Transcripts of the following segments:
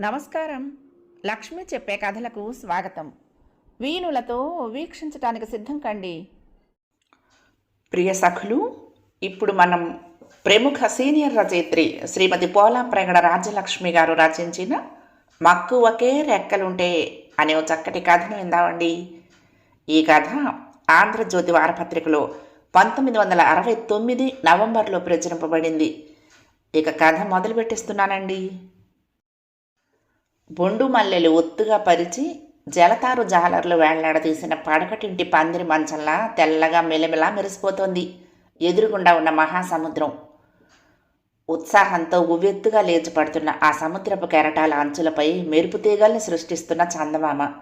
నమస్కారం. లక్ష్మి చెప్పే కథలకు స్వాగతం. వీణులతో వీక్షించటానికి సిద్ధం కండి. ప్రియ సఖులు ఇప్పుడు మనం ప్రముఖ సీనియర్ రచయిత్రి శ్రీమతి పోలా ప్రగడ రాజ్యలక్ష్మి గారు రచించిన మక్కువకే రెక్కలుంటే అనే ఓ చక్కటి కథను విందామండి. ఈ కథ ఆంధ్రజ్యోతి వారపత్రికలో పంతొమ్మిది వందల అరవై తొమ్మిది నవంబర్లో ప్రచురింపబడింది. ఇక కథ మొదలు పెట్టిస్తున్నానండి బొండు మల్లెలు ఒత్తుగా పరిచి జలతారు జాలర్లు వేళ్ళాడదీసిన పడకటింటి పందిరి మంచంలా తెల్లగా మెలమెలా మెరిసిపోతోంది. ఎదురుగుండా ఉన్న మహాసముద్రం. ఉత్సాహంతో ఉవ్వెత్తుగా లేచిపడుతున్న ఆ సముద్రపు కెరటాల అంచులపై మెరుపు తీగల్ని సృష్టిస్తున్న చందమామ.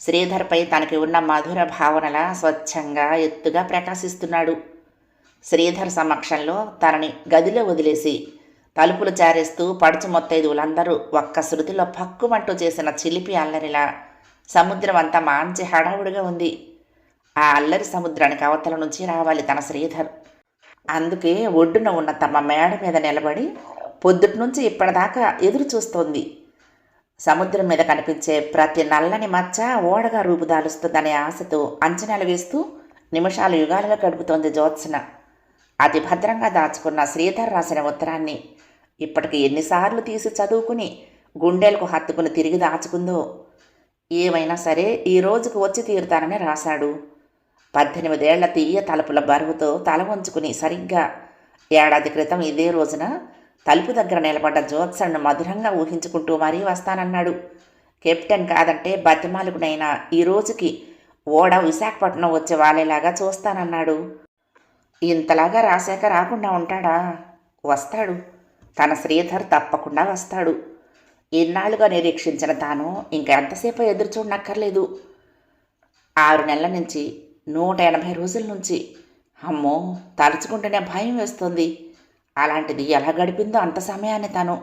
శ్రీధర్పై తనకి ఉన్న మధుర భావనల స్వచ్ఛంగా ఎత్తుగా ప్రకాశిస్తున్నాడు. శ్రీధర్ సమక్షంలో తనని గదిలో వదిలేసి తలుపులు చారేస్తూ పడుచు మొత్తైదువులందరూ ఒక్క శృతిలో పక్కుమంటూ చేసిన చిలిపి అల్లరిలా సముద్రం అంతా మాంచి హడావుడిగా ఉంది. ఆ అల్లరి సముద్రానికి అవతల నుంచి రావాలి తన శ్రీధర్. అందుకే ఒడ్డున ఉన్న తమ మేడ మీద నిలబడి పొద్దుటి నుంచి ఇప్పటిదాకా ఎదురు చూస్తోంది. సముద్రం మీద కనిపించే ప్రతి నల్లని మచ్చ ఓడగా రూపుదాలుస్తుందనే ఆశతో అంచనాలు వేస్తూ నిమిషాలు యుగాలుగా గడుపుతోంది జ్యోత్స్న. అతి భద్రంగా దాచుకున్న శ్రీధర్ రాసిన ఉత్తరాన్ని ఇప్పటికి ఎన్నిసార్లు తీసి చదువుకుని గుండెలకు హత్తుకుని తిరిగి దాచుకుందో ఏమైనా సరే ఈ రోజుకు వచ్చి తీరుతానని రాశాడు. పద్దెనిమిదేళ్ళ తీయ తలుపుల బరువుతో తల వంచుకుని సరిగ్గా ఏడాది క్రితం ఇదే రోజున తలుపు దగ్గర నిలబడ్డ జ్యోత్సన్ను మధురంగా ఊహించుకుంటూ మరీ వస్తానన్నాడు. కెప్టెన్ కాదంటే బతిమాలుకునైనా ఈ రోజుకి ఓడ విశాఖపట్నం వచ్చే వాళ్ళేలాగా చూస్తానన్నాడు. ఇంతలాగా రాశాక రాకుండా ఉంటాడా? వస్తాడు. తన శ్రీధర్ తప్పకుండా వస్తాడు. ఇన్నాళ్ళుగా నిరీక్షించిన తాను ఇంకా ఎంతసేపు ఎదురు చూడనక్కర్లేదు. ఆరు నెలల నుంచి నూట ఎనభై రోజుల నుంచి. అమ్మో తలుచుకుంటేనే భయం వేస్తుంది. అలాంటిది ఎలా గడిపిందో అంత సమయాన్ని తాను.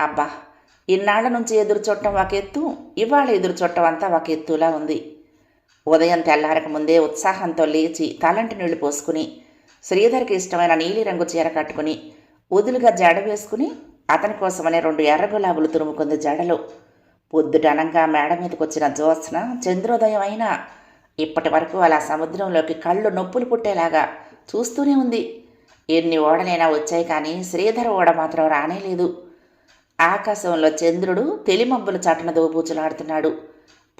అబ్బా ఇన్నాళ్ళ నుంచి ఎదురు చూడటం ఒక ఎత్తు ఇవాళ ఎదురు చూడటం అంతా ఒక ఎత్తులా ఉంది. ఉదయం తెల్లారక ముందే ఉత్సాహంతో లేచి తలంటి నీళ్ళు పోసుకుని శ్రీధర్కి ఇష్టమైన నీలిరంగు చీర కట్టుకుని వదులుగా జడ వేసుకుని అతని కోసమనే రెండు ఎర్ర గులాబులు తురుముకుంది జడలో. పొద్దుటనంగా మేడ మీదకి వచ్చిన జ్యోత్స్న చంద్రోదయం అయినా ఇప్పటి వరకు అలా సముద్రంలోకి కళ్ళు నొప్పులు పుట్టేలాగా చూస్తూనే ఉంది. ఎన్ని ఓడలైనా వచ్చాయి కానీ శ్రీధర్ ఓడ మాత్రం రానేలేదు ఆకాశంలో చంద్రుడు తెలిమబ్బుల చాటున దోబూచులాడుతున్నాడు.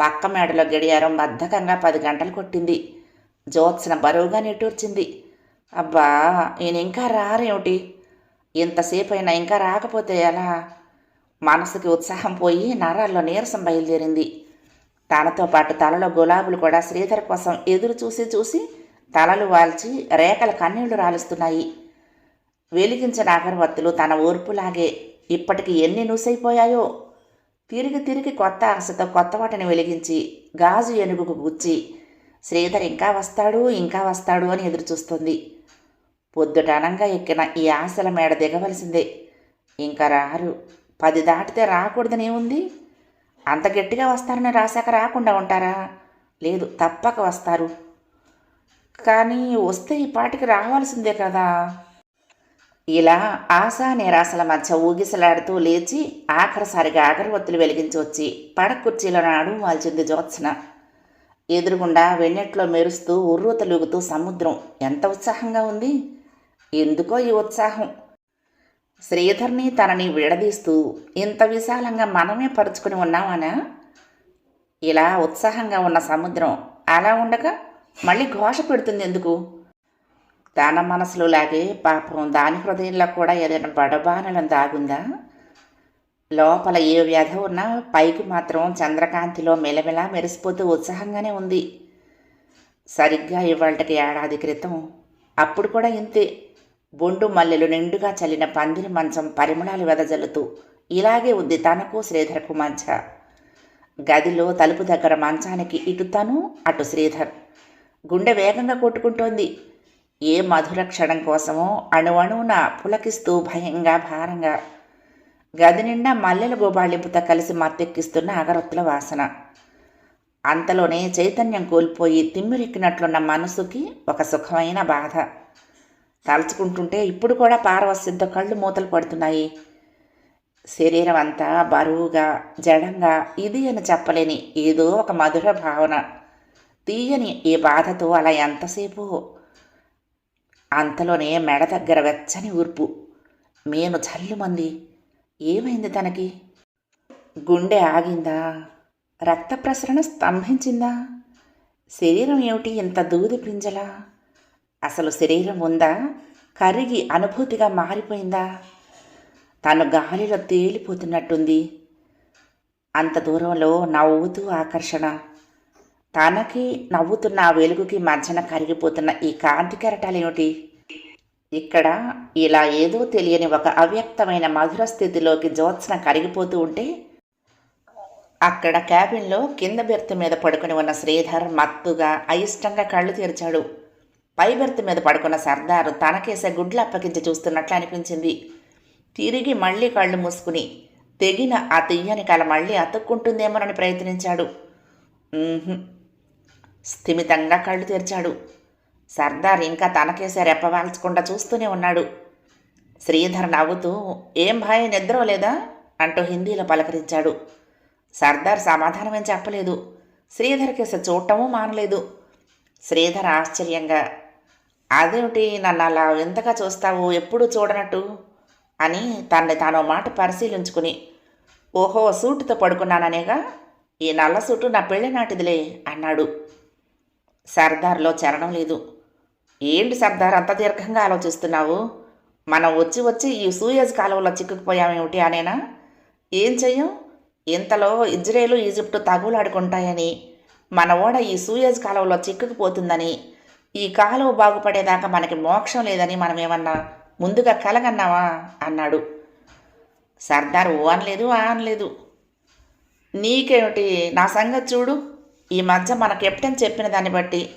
పక్క మేడలో గడియారం బద్ధకంగా పది గంటలు కొట్టింది. జ్యోత్స్న బరువుగా నిట్టూర్చింది. అబ్బా ఈయన ఇంకా రారేమిటి? ఇంతసేపు అయినా ఇంకా రాకపోతే ఎలా? మనసుకి ఉత్సాహం పోయి నరాల్లో నీరసం బయలుదేరింది. తనతో పాటు తలలో గులాబులు కూడా శ్రీధర్ కోసం ఎదురు చూసి చూసి తలలు వాల్చి రేఖల కన్నీళ్ళు రాలుస్తున్నాయి. వెలిగించిన అగరవత్తులు తన ఓర్పులాగే ఇప్పటికి ఎన్ని నూసైపోయాయో? తిరిగి తిరిగి కొత్త ఆశతో కొత్త వాటిని వెలిగించి గాజు ఎనుగుకు గుచ్చి శ్రీధర్ ఇంకా వస్తాడు ఇంకా వస్తాడు అని ఎదురుచూస్తుంది. పొద్దుటనంగా ఎక్కిన ఈ ఆశల మేడ దిగవలసిందే. ఇంకా రారు. పది దాటితే రాకూడదనేముంది అంత గట్టిగా వస్తారని రాశాక రాకుండా ఉంటారా? లేదు తప్పక వస్తారు. కానీ వస్తే ఈ పాటికి రావాల్సిందే కదా. ఇలా ఆశా నిరాశల మధ్య ఊగిసలాడుతూ లేచి ఆఖరిసారిగా అగరవత్తులు వెలిగించి వచ్చి పడక కుర్చీలో నాడు వాల్చింది జ్యోత్స్న. ఎదురుగుండా వెన్నెట్లో మెరుస్తూ ఉర్రూ తలుగుతూ సముద్రం. ఎంత ఉత్సాహంగా ఉంది? ఎందుకో ఈ ఉత్సాహం. శ్రీధర్ని తనని విడదీస్తూ ఇంత విశాలంగా మనమే పరుచుకుని ఉన్నామానా ఇలా ఉత్సాహంగా ఉన్న సముద్రం అలా ఉండగా మళ్ళీ ఘోష పెడుతుంది ఎందుకు? తన మనసులో లాగే పాపం దాని హృదయంలో కూడా ఏదైనా బడబానలం దాగుందా? లోపల ఏ వ్యధ ఉన్నా పైకి మాత్రం చంద్రకాంతిలో మెలమెలా మెరిసిపోతూ ఉత్సాహంగానే ఉంది. సరిగ్గా ఇవాళకి ఏడాది క్రితం అప్పుడు కూడా ఇంతే. బొండు మల్లెలు నిండుగా చల్లిన పందిరి మంచం పరిమళాలు వెదజల్లుతూ ఇలాగే ఉంది తనకు శ్రీధర్కు మధ్య గదిలో తలుపు దగ్గర మంచానికి ఇటు తను అటు శ్రీధర్. గుండె వేగంగా కొట్టుకుంటోంది. ఏ మధుర క్షణం కోసమో అణువణువున పులకిస్తూ భయంగా భారంగా. గది నిండా మల్లెల గోబాళింపుతో కలిసి మత్తెక్కిస్తున్న అగరొత్తుల వాసన. అంతలోనే చైతన్యం కోల్పోయి తిమ్మిరెక్కినట్లున్న మనసుకి ఒక సుఖమైన బాధ. తలుచుకుంటుంటే ఇప్పుడు కూడా పారవస్యంతో కళ్ళు మూతలు పడుతున్నాయి. శరీరం అంతా బరువుగా జడంగా ఇది అని చెప్పలేని ఏదో ఒక మధుర భావన. తీయని ఈ బాధతో అలా ఎంతసేపు? అంతలోనే మెడ దగ్గర వెచ్చని ఊర్పు. మేను చల్లుమంది ఏమైంది తనకి? గుండె ఆగిందా? రక్త ప్రసరణ స్తంభించిందా? శరీరం ఏమిటి ఇంత దూది పింజలా? అసలు శరీరం ఉందా? కరిగి అనుభూతిగా మారిపోయిందా? తను గాలిలో తేలిపోతున్నట్టుంది. అంత దూరంలో నవ్వుతూ ఆకర్షణ. తనకి నవ్వుతున్న ఆ వెలుగుకి మధ్యన కరిగిపోతున్న ఈ కాంతి కెరటాలేమిటి ఇక్కడ ఇలా ఏదో తెలియని ఒక అవ్యక్తమైన మధుర స్థితిలోకి జ్యోత్సన కరిగిపోతూ ఉంటే అక్కడ క్యాబిన్లో కింద బెర్త్ మీద పడుకుని ఉన్న శ్రీధర్ మత్తుగా అయిష్టంగా కళ్ళు తెరిచాడు. పై బెర్త్ మీద పడుకున్న సర్దారు తనకేసే గుడ్లు అప్పగించి చూస్తున్నట్లు అనిపించింది. తిరిగి మళ్ళీ కళ్ళు మూసుకుని తెగిన ఆ తెయ్యని కల మళ్ళీ అతుక్కుంటుందేమోనని ప్రయత్నించాడు. స్థిమితంగా కళ్ళు తెరిచాడు. సర్దార్ ఇంకా తనకేసే రెప్పవాల్చకుండా చూస్తూనే ఉన్నాడు. శ్రీధర్ నవ్వుతూ ఏం భయ నిద్ర లేదా అంటూ హిందీలో పలకరించాడు. సర్దార్ సమాధానమేం చెప్పలేదు. శ్రీధర్ కేసే చూడటమూ మానలేదు. శ్రీధర్ ఆశ్చర్యంగా అదేమిటి నన్ను అలా ఎంతగా చూస్తావు? ఎప్పుడు చూడనట్టు? అని తనని తాను మాట పరిశీలించుకుని ఓహో సూటుతో పడుకున్నాననేగా? ఈ నల్ల సూటు నా పెళ్ళి నాటిదిలే అన్నాడు. సర్దార్లో చరణం లేదు. ఏంటి సర్దార్ అంత దీర్ఘంగా ఆలోచిస్తున్నావు? మనం వచ్చి వచ్చి ఈ సూయజ్ కాలువలో చిక్కుకుపోయామేమిటి అనేనా? ఏం చెయ్యం? ఇంతలో ఇజ్రాయేలు ఈజిప్టు తగులాడుకుంటాయని మన ఓడ ఈ సూయజ్ కాలువలో చిక్కుకుపోతుందని ఈ కాలువ బాగుపడేదాకా మనకి మోక్షం లేదని మనం ఏమన్నా ముందుగా కలగన్నావా? అన్నాడు. సర్దార్ ఓ అనలేదు ఆ అనలేదు నీకేమిటి? నా సంగతి చూడు. ఈ మధ్య మన కెప్టెన్ చెప్పిన దాన్ని బట్టి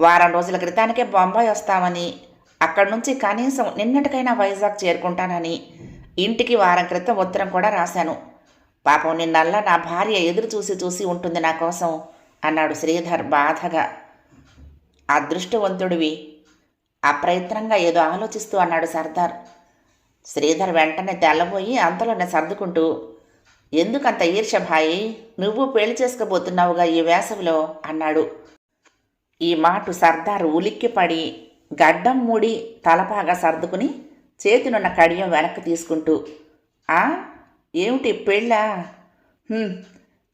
వారం రోజుల క్రితానికే బొంబాయి వస్తామని అక్కడి నుంచి కనీసం నిన్నటికైనా వైజాగ్ చేరుకుంటానని ఇంటికి వారం క్రితం ఉత్తరం కూడా రాశాను. పాపం నిన్నల్లా నా భార్య ఎదురు చూసి చూసి ఉంటుంది నా కోసం అన్నాడు శ్రీధర్ బాధగా. అదృష్టవంతుడివి. అప్రయత్నంగా ఏదో ఆలోచిస్తూ అన్నాడు సర్దార్. శ్రీధర్ వెంటనే తెల్లబోయి అంతలోనే సర్దుకుంటూ ఎందుకంత ఈర్ష భాయి? నువ్వు పెళ్ళి చేసుకోబోతున్నావుగా ఈ వేసవిలో? అన్నాడు. ఈ మాట సర్దార్ ఉలిక్కిపడి గడ్డం మూడి తలపాగా సర్దుకుని చేతినున్న కడియం వెనక్కి తీసుకుంటూ ఆ? ఏమిటి పెళ్ళా?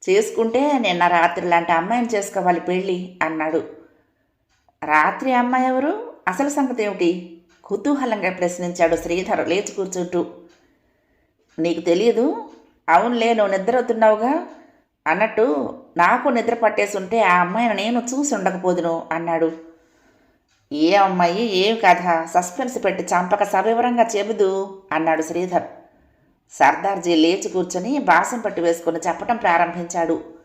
చేసుకుంటే నిన్న రాత్రి లాంటి అమ్మాయిని చేసుకోవాలి పెళ్ళి అన్నాడు. రాత్రి అమ్మాయి ఎవరు? అసలు సంగతి ఏమిటి? కుతూహలంగా ప్రశ్నించాడు శ్రీధర్ లేచి కూర్చుంటూ. నీకు తెలియదు? అవునులే నువ్వు నిద్రవుతున్నావుగా అన్నట్టు నాకు నిద్ర పట్టేసుంటే ఆ అమ్మాయిని నేను చూసి ఉండకపోదును అన్నాడు. ఏ అమ్మాయి? ఏం కథ? సస్పెన్స్ పెట్టి చంపక సవివరంగా చెబుదు అన్నాడు శ్రీధర్. సర్దార్జీ లేచి కూర్చొని బాసం పట్టి వేసుకుని చెప్పటం ప్రారంభించాడు.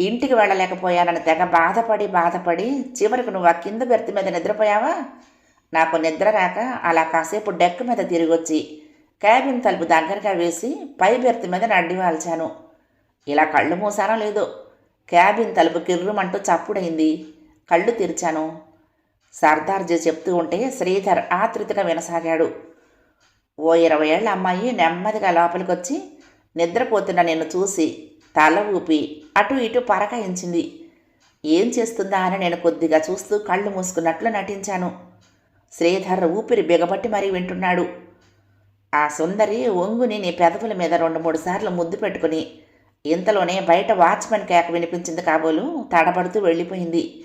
ఇంటికి వెళ్ళలేకపోయానని తెగ బాధపడి బాధపడి చివరికి నువ్వు ఆ కింద బెర్త్ మీద నిద్రపోయావా? నాకు నిద్ర రాక అలా కాసేపు డెక్ మీద తిరిగొచ్చి క్యాబిన్ తలుపు దగ్గరగా వేసి పై బెర్త్ మీద నడ్డి వాల్చాను. ఇలా కళ్ళు మూసానో లేదో? క్యాబిన్ తలుపు కిర్రుమంటూ చప్పుడైంది. కళ్ళు తెరిచాను. సర్దార్జీ చెప్తూ ఉంటే శ్రీధర్ ఆతృతగా వినసాగాడు. ఓ ఇరవై ఏళ్ళ అమ్మాయి నెమ్మదిగా లోపలికొచ్చి నిద్రపోతున్న నిన్ను చూసి తల ఊపి అటు ఇటు పరకాయించింది. ఏం చేస్తుందా అని నేను కొద్దిగా చూస్తూ కళ్ళు మూసుకున్నట్లు నటించాను. శ్రీధర్ ఊపిరి బిగబట్టి మరీ వింటున్నాడు. ఆ సుందరి ఒంగుని నీ పెదవుల మీద రెండు మూడు సార్లు ముద్దు పెట్టుకుని ఇంతలోనే బయట వాచ్మెన్ కేక వినిపించింది కాబోలు తడబడుతూ వెళ్ళిపోయింది.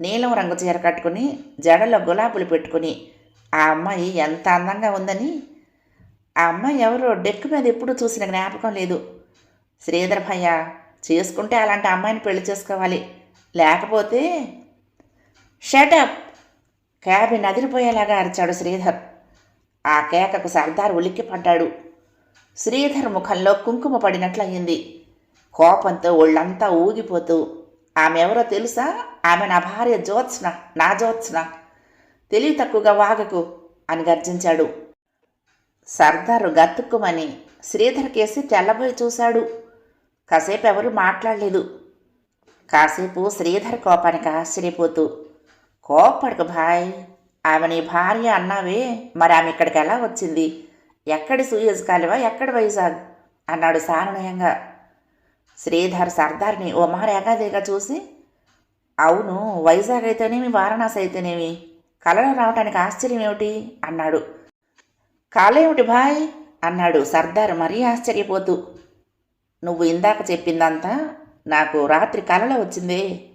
నీలం రంగు చీర కట్టుకుని జడలో గులాబులు పెట్టుకుని ఆ అమ్మాయి ఎంత అందంగా ఉందని? ఆ అమ్మాయి ఎవరో డెక్ మీద ఎప్పుడు చూసిన జ్ఞాపకం లేదు. శ్రీధరభయ్య చేసుకుంటే అలాంటి అమ్మాయిని పెళ్ళి చేసుకోవాలి. లేకపోతే షటప్ క్యాబిన్ అదిరిపోయేలాగా అరిచాడు శ్రీధర్. ఆ కేకకు సర్దార్ ఉలిక్కిపడ్డాడు శ్రీధర్ ముఖంలో కుంకుమ పడినట్లయింది. కోపంతో ఒళ్ళంతా ఊగిపోతూ ఆమె ఎవరో తెలుసా? ఆమె నా భార్య జ్యోత్స్న నా జ్యోత్స్న. తెలివి తక్కువగా వాగకు అని గర్జించాడు. సర్దారు గతుక్కుమని శ్రీధర్ కేసి తెల్లబోయి చూశాడు. కాసేపు ఎవరు మాట్లాడలేదు. కాసేపు శ్రీధర్ కోపానికి ఆశ్చర్యపోతూ కోపడకు భాయ్. ఆమె నీ భార్య అన్నావే మరి ఆమె ఇక్కడికి ఎలా వచ్చింది? ఎక్కడి సూయజ్ కాలువ ఎక్కడి వైజాగ్? అన్నాడు సానునయంగా శ్రీధర్ సర్దార్ని ఓ మారు చూసి అవును వైజాగ్ అయితేనేమి వారణాసి అయితేనేమి? కలలో రావటానికి ఆశ్చర్యం ఏమిటి? అన్నాడు. కాలేమిటి భాయ్? అన్నాడు సర్దార్ మరీ ఆశ్చర్యపోతూ నువ్వు ఇందాక చెప్పిందంతా నాకు రాత్రి కలలో వచ్చింది.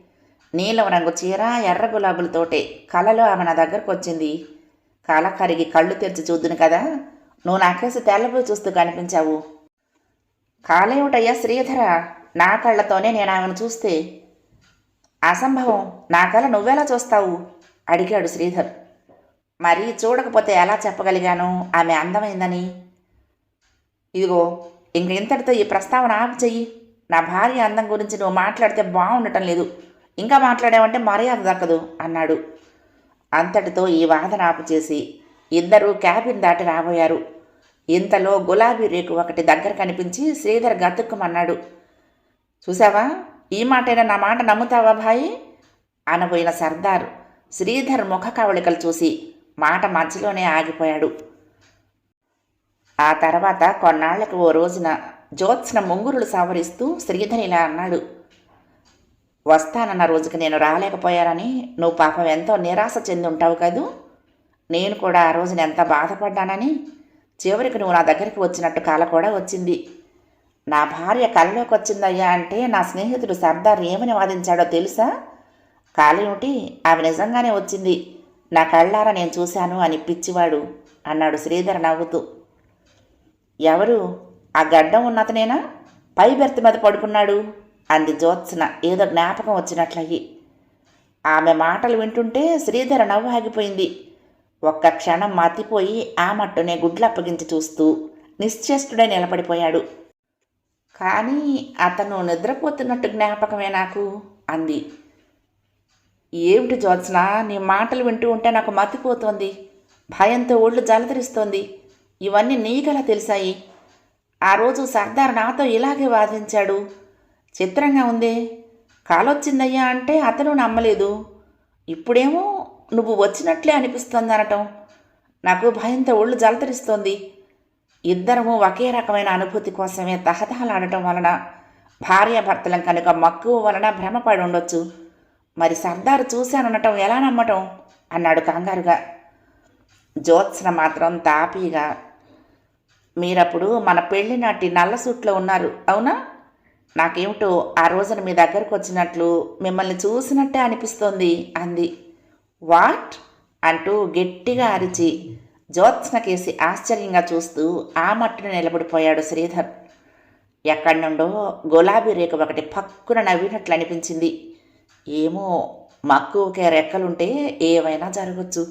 నీలం రంగు చీర ఎర్ర గులాబులతోటే కలలో ఆమె నా దగ్గరకు వచ్చింది. కళ కరిగి కళ్ళు తెరిచి చూద్దును కదా నువ్వు నాకేసి తెల్లబోయి చూస్తూ కనిపించావు. కాలేమిటయ్యా శ్రీధర? నా కళ్ళతోనే నేను ఆమెను చూస్తే. అసంభవం నా కళ నువ్వెలా చూస్తావు? అడిగాడు శ్రీధర్. మరి చూడకపోతే ఎలా చెప్పగలిగాను? ఆమె అందమైందని. ఇదిగో ఇంక ఇంతటితో ఈ ప్రస్తావన ఆపు చెయ్యి. నా భార్య అందం గురించి నువ్వు మాట్లాడితే బాగుండటం లేదు. ఇంకా మాట్లాడావంటే మర్యాద దక్కదు అన్నాడు. అంతటితో ఈ వాదన ఆపు చేసి ఇద్దరూ క్యాబిన్ దాటి రాబోయారు. ఇంతలో గులాబీ రేకు ఒకటి దగ్గర కనిపించి శ్రీధర్ గతుక్కుమన్నాడు. చూసావా ఈ మాటైనా నా మాట నమ్ముతావా భాయి అనబోయిన సర్దార్ శ్రీధర్ ముఖ కవళికలు చూసి మాట మధ్యలోనే ఆగిపోయాడు. ఆ తర్వాత కొన్నాళ్ళకు ఓ రోజున జ్యోత్స్న ముంగురులు సవరిస్తూ శ్రీధర్ ఇలా అన్నాడు వస్తానన్న రోజుకి నేను రాలేకపోయానని నువ్వు పాపం ఎంతో నిరాశ చెంది ఉంటావు కదూ? నేను కూడా ఆ రోజున ఎంత బాధపడ్డానని చివరికి నువ్వు నా దగ్గరికి వచ్చినట్టు కాల కూడా వచ్చింది. నా భార్య కలలోకి వచ్చిందయ్యా అంటే నా స్నేహితుడు సర్దార్ ఏమని వాదించాడో తెలుసా? కాలేమిటి ఆమె నిజంగానే వచ్చింది. నా కళ్ళారా నేను చూశాను అని పిచ్చివాడు అన్నాడు శ్రీధర్ నవ్వుతూ. ఎవరు? ఆ గడ్డం ఉన్నతనేనా? పై బెర్త్ మీద పడుకున్నాడు. అంది జ్యోత్స్న. ఏదో జ్ఞాపకం వచ్చినట్లయి ఆమె మాటలు వింటుంటే శ్రీధర నవ్వు ఆగిపోయింది. ఒక్క క్షణం మతిపోయి ఆ మట్టునే గుడ్లు అప్పగించి చూస్తూ నిశ్చేష్టుడై నిలబడిపోయాడు. కానీ అతను నిద్రపోతున్నట్టు జ్ఞాపకమే నాకు అంది. ఏమిటి జ్యోత్స్న? నీ మాటలు వింటూ ఉంటే నాకు మతిపోతోంది. భయంతో ఒళ్ళు జలధరిస్తోంది. ఇవన్నీ నీకలా తెలిసాయి? ఆ రోజు సర్దార్ నాతో ఇలాగే వాదించాడు. చిత్రంగా ఉందే కాలొచ్చిందయ్యా అంటే అతను నమ్మలేదు. ఇప్పుడేమో నువ్వు వచ్చినట్లే అనిపిస్తోంది అనటం నాకు భయంతో ఒళ్ళు జలతరిస్తోంది. ఇద్దరము ఒకే రకమైన అనుభూతి కోసమే తహతహలాడటం వలన భార్యాభర్తలం కనుక మక్కువ వలన భ్రమపడి ఉండొచ్చు. మరి సర్దారు చూశాననటం ఎలా నమ్మటం? అన్నాడు కంగారుగా. జ్యోత్స్న మాత్రం తాపీగా. మీరప్పుడు మన పెళ్ళి నాటి నల్ల సూట్లో ఉన్నారు అవునా? నాకేమిటో ఆ రోజున మీ దగ్గరకు వచ్చినట్లు మిమ్మల్ని చూసినట్టే అనిపిస్తోంది అంది. వాట్? అంటూ గట్టిగా అరిచి జ్యోత్స్నకేసి ఆశ్చర్యంగా చూస్తూ ఆ మట్టును నిలబడిపోయాడు శ్రీధర్. ఎక్కడి నుండో గులాబీ రేఖ ఒకటి పక్కున నవ్వినట్లు అనిపించింది. ఏమో మక్కువకే రెక్కలుంటే ఏవైనా జరగచ్చు.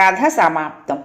కథ సమాప్తం.